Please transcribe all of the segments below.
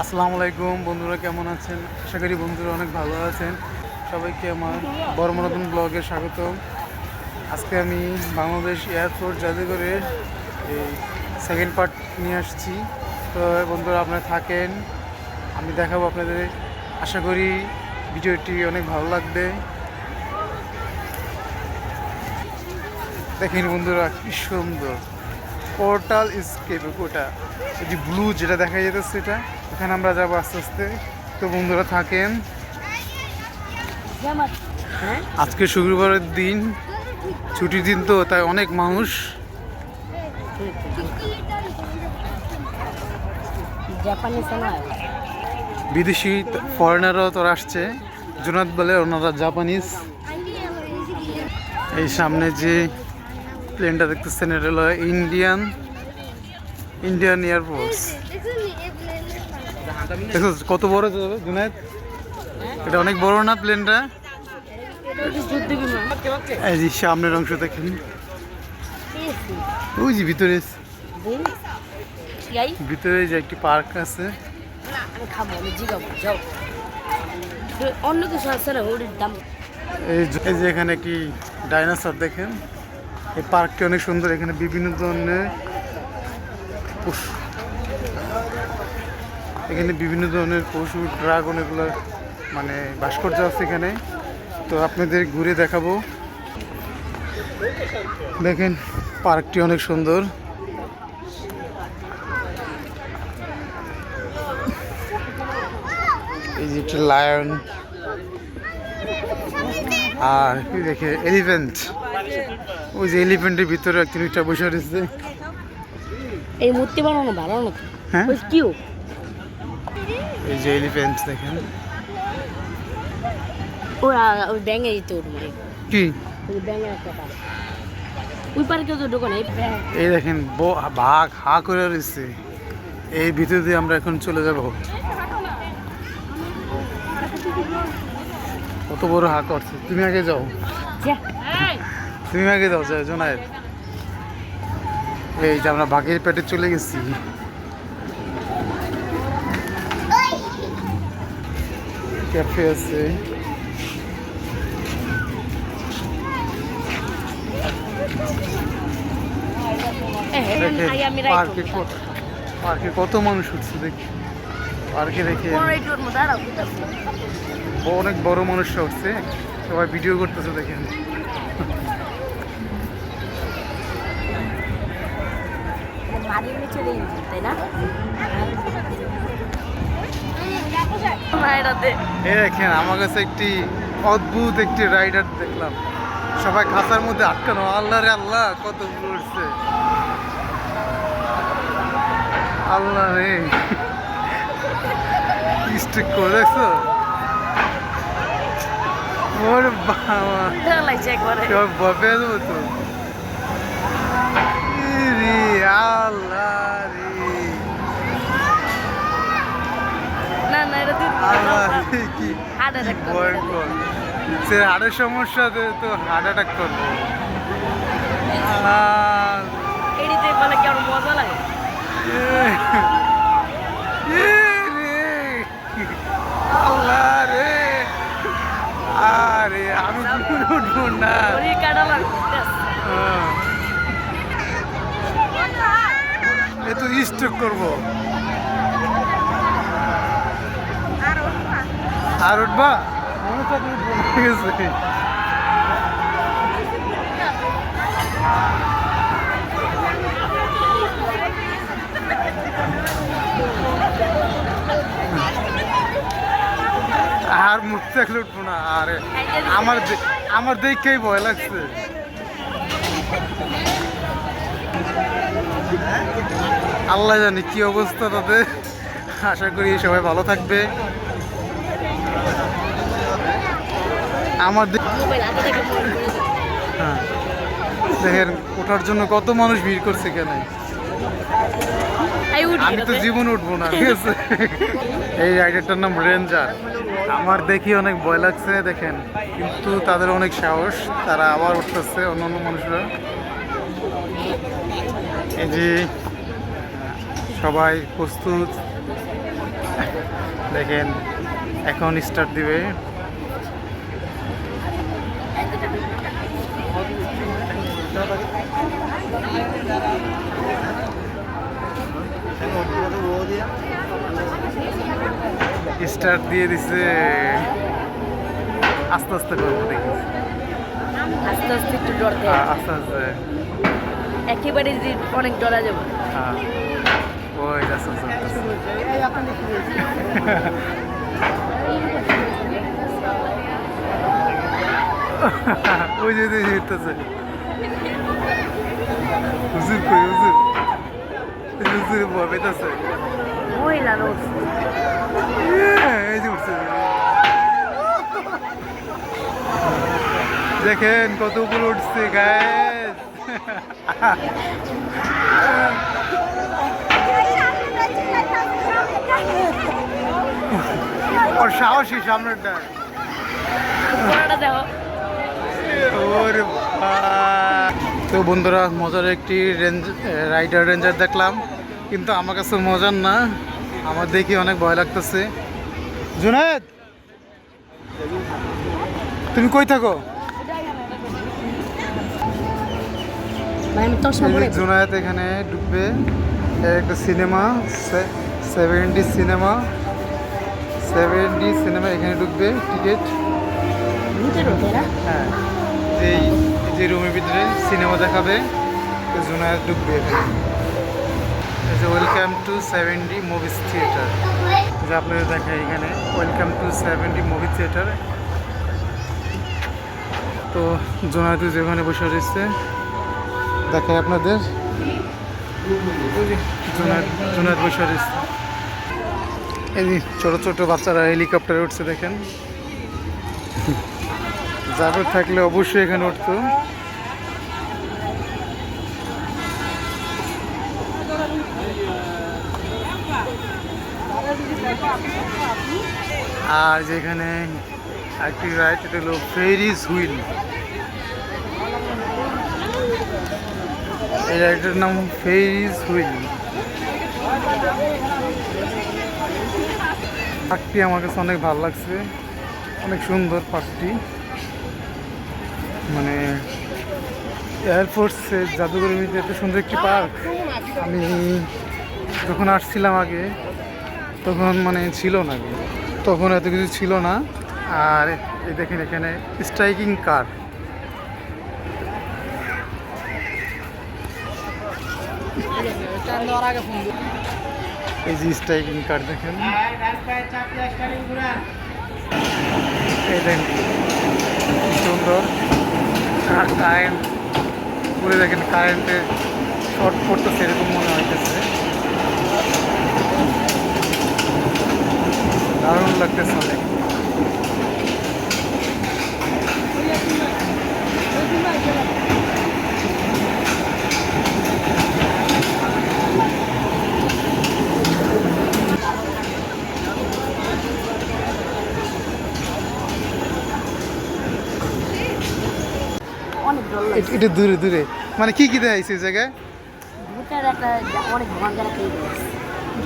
আসসালামু আলাইকুম, বন্ধুরা কেমন আছেন? আশা করি বন্ধুরা অনেক ভালো আছেন। সবাইকে আমার বড় নতুন ব্লগে স্বাগত আজকে আমি বাংলাদেশ এয়ারপোর্ট জাদুঘরের এই সেকেন্ড পার্ট নিয়ে আসছি। তো বন্ধুরা আপনারা থাকেন, আমি দেখাবো আপনাদের। আশা করি ভিডিওটি অনেক ভালো লাগবে। দেখেন বন্ধুরা, কি সুন্দর। পোর্টাল স্কেপ ওটা। যে ব্লু যেটা দেখা যেতেছে এটা ওখানে আমরা যাব আস্তে আস্তে। তো বন্ধুরা থাকেন। হ্যাঁ? আজকে শুক্রবারের দিন ছুটির দিন তো তাই অনেক মানুষ। বিদেশি ফরেনারও তোর আসছে। জোনাত বলে ওনারা জাপানিজ। এই সামনে যে প্লেনটা দেখতেছেন, এটা হলো ইন্ডিয়ান ইন্ডিয়ান এয়ারফোর্স দেখো, কত বড় জুনায়দ? এটা অনেক বড় না প্লেনটা? এই যে সামনের অংশ দেখেন। ওই যে ভিতরে ভিতরে যে একটি পার্ক আছে। এই যে এখানে একটি ডাইনোসর দেখেন। এই পার্কটি অনেক সুন্দর, এখানে বিভিন্ন ধরনের এখানে বিভিন্ন ধরনের পশু, ড্রাগন এগুলো মানে ভাস্কর্য আছে এখানে। তো আপনাদের ঘুরে দেখাবো। দেখেন, পার্কটি অনেক সুন্দর। এই যে একটি লায়ন। আর কি দেখে এলিফেন্ট ওই যে এলিফেন্টের ভিতরে এক তিনটা বসে রয়েছে। এই মূর্তি বানানো ভালো না হ্যাঁ? কিউ। এই যে এলিফেন্ট দেখেন। আ- ওই ব্যাঙে যেতে কি? ওই ব্যাঙের একটা ওই পার্কে তো ঢোকো না এই দেখেন বাঘ হা করে রয়েছে। এই ভিতর দিয়ে আমরা এখন চলে যাব। কত বড় হা করছে? তুমি আগে যাও। যা। তুমি আগে যাও জোনায়ের এই যে আমরা বাঘের পেটে চলে গেছি। ক্যাফে আছে। পার্কে কত- পার্কে কত মানুষ উঠছে দেখি। পার্কে দেখে অনেক বড় মানুষরা উঠছে। সবাই ভিডিও করতেছে দেখেন নিচে নেই তাই না? না এই দেখেন আমার কাছে একটি অদ্ভুত একটি রাইডার দেখলাম। সবাই খাঁচার মধ্যে আটকানো আল্লাহ রে আল্লাহ কত উঠছে আল্লাহ রে স্টিক করে দেখছ? ওর বাবা। বপে তো। রে আল্লাহ রে। না না এটা তুই আল্লাহ কি হার্ট অ্যাটাক ভয়ঙ্কর। সে হাড়ের সমস্যাতে তো হার্ট অ্যাটাক করবে। এডিতে বলে কি আমার মজা লাগে? আল্লাহ রে। আরে আমি উঠবো না। কাটা লাগবে হ্যাঁ। স্ট্রোক করব। আর উঠবা? ঠিক আছে। আর মুখ থাকলে উঠবো না, আরে আমার আমার দেখেই ভয় লাগছে। আল্লাহ জানি কি অবস্থা তাদের আশা করি সবাই ভালো থাকবে। দে। হ্যাঁ। দেখেন ওঠার জন্য কত মানুষ ভিড় করছে উঠি আমি তো জীবন উঠবো না ঠিক আছে? এই রাইডারটার নাম রেঞ্জার। আমার দেখি অনেক ভয় লাগছে দেখেন। কিন্তু তাদের অনেক সাহস তারা আবার উঠতেছে অন্য অন্য মানুষরা। এই যে সবাই প্রস্তুত। দেখেন এখন স্টার্ট দিবে। স্টার্ট দিয়ে দিছে। আস্তে আস্তে করব দেখি। আস্তে আস্তে একটু ডরতে হ্যাঁ, আস্তে আস্তে। একেবারে অনেক ডরা যাব। হ্যাঁ। ওই আস্তে। ওই যে ওই যে হইতেছে হুজুর কই হুজুর? হুজুর ভয় পেতেছে মহিলা রোজ। এই যে উঠছে। দেখেন কত উপরে উঠছে গায়েস ওর সাহসী দেখো। তো বন্ধুরা মজার একটি রেঞ্জ রাইডার রেঞ্জার দেখলাম কিন্তু আমার কাছে মজার না। আমার দেখি অনেক ভয় লাগতেছে। জুনায়েদ তুমি কই থাকো? জুনায়েদ এখানে ঢুকবে। এর একটা cinema seventy cinema. Seventy cinema এখানে ঢুকবে টিকিট হ্যাঁ। এই যে রুমের ভিতরে সিনেমা দেখাবে তো জুনায়েদ ঢুকবে welcome to seventy movies theatre যে আপনাদের দেখায় এখানে welcome to seventy movie theatre তো জোনায়েদ যেখানে বসে রয়েছে দেখায় আপনাদের। জোনায়েদ জোনায়েদ বসে রয়েছে। এই ছোট ছোটো বাচ্চারা হেলিকপ্টারে উঠছে দেখেন। যাবে থাকলে অবশ্যই এখানে উঠতো। আর যেখানে একটি রাইড এটা হলো ফেরিস হুইল এই রাইডের নাম ফেরিস হুইল পার্কটি আমার কাছে অনেক ভালো লাগছে। অনেক সুন্দর পার্কটি। মানে এয়ারফোর্সের জাদুঘরের মধ্যে এত সুন্দর একটি পার্ক। আমি যখন আসছিলাম আগে, তখন মানে ছিল না তখন এত কিছু ছিল না। আর এই দেখেন এখানে স্ট্রাইকিং কার। এই যে স্ট্রাইকিং কার দেখেন। এই দেখেন সুন্দর। কারেন্ট পুরো দেখেন কারেন্টে শর্ট পড়তেছে, এরকম মনে হইতেছে। দারুণ লাগতেছে অনেক। এটা দূরে দূরে। মানে কি কি দেখাইছে এই জায়গায়? একটা একটা।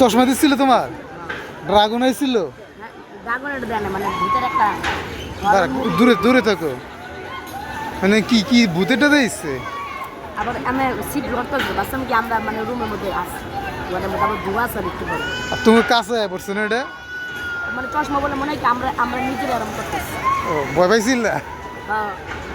চশমা দিচ্ছিল তোমার? ড্রাগন হ্যাঁ, না মানে একটা দূরে দূরে থাকো। মানে কি কি ভূতেরটা দিয়েছে আবার আমি সিট কি আমরা মানে রুমের মধ্যে আসি ওদের মধ্যে আবার ধোঁয়া আছে একটু পরে। আর তোমার কাছে আয় পড়ছে না এটা? মানে চশমা বলে মনে হয় আমরা আমরা নিজের আরাম করতেছি। ও ভয় পাইছিল? না হ্যাঁ,